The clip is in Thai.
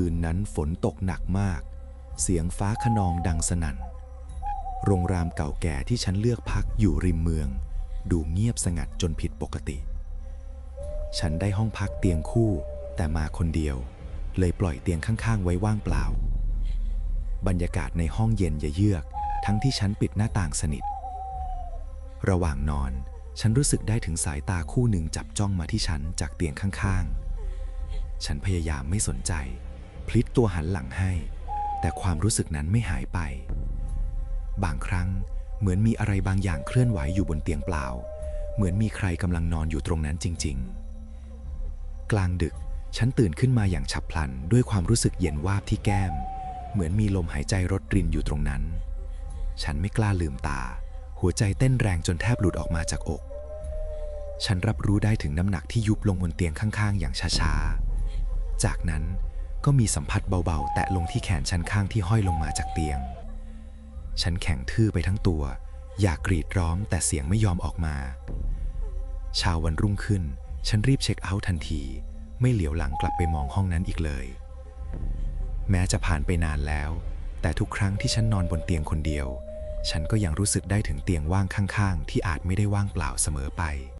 คืนนั้นฝนตกหนักมาก เสียงฟ้าขนองดังสนั่น โรงแรมเก่าแก่ที่ฉันเลือกพักอยู่ริมเมือง ดูเงียบสงัดจนผิดปกติ ฉันได้ห้องพักเตียงคู่แต่มาคนเดียว เลยปล่อยเตียงข้างๆ ไว้ว่างเปล่า บรรยากาศในห้องเย็นเยือก ทั้งที่ฉันปิดหน้าต่างสนิท ระหว่างนอน ฉันรู้สึกได้ถึงสายตาคู่หนึ่งจับจ้องมาที่ฉันจากเตียงข้างๆ ฉันพยายามไม่สนใจ พลิกตัวหันหลังให้ แต่ความรู้สึกนั้นไม่หายไป บางครั้งเหมือนมีอะไรบางอย่างเคลื่อนไหวอยู่บนเตียงเปล่า เหมือนมีใครกำลังนอนอยู่ตรงนั้นจริง ๆ กลางดึกฉันตื่นขึ้นมาอย่างฉับพลัน ด้วยความรู้สึกเย็นวาบที่แก้ม เหมือนมีลมหายใจรดรินอยู่ตรงนั้น ฉันไม่กล้าลืมตา หัวใจเต้นแรงจนแทบหลุดออกมาจากอก ฉันรับรู้ได้ถึงน้ำหนักที่ยุบลงบนเตียงข้างๆ อย่างช้าๆ จากนั้น ก็มีสัมผัสเบาๆ แตะลงที่แขนฉันข้างที่ห้อยลงมาจากเตียง ฉันแข็งทื่อไปทั้งตัว อยากกรีดร้องแต่เสียงไม่ยอมออกมา เช้าวันรุ่งขึ้น ฉันรีบเช็คเอาท์ทันที ไม่เหลียวหลังกลับไปมองห้องนั้นอีกเลย แม้จะผ่านไปนานแล้ว แต่ทุกครั้งที่ฉันนอนบนเตียงคนเดียว ฉันก็ยังรู้สึกได้ถึงเตียงว่างข้างๆ ที่อาจไม่ได้ว่างเปล่าเสมอไป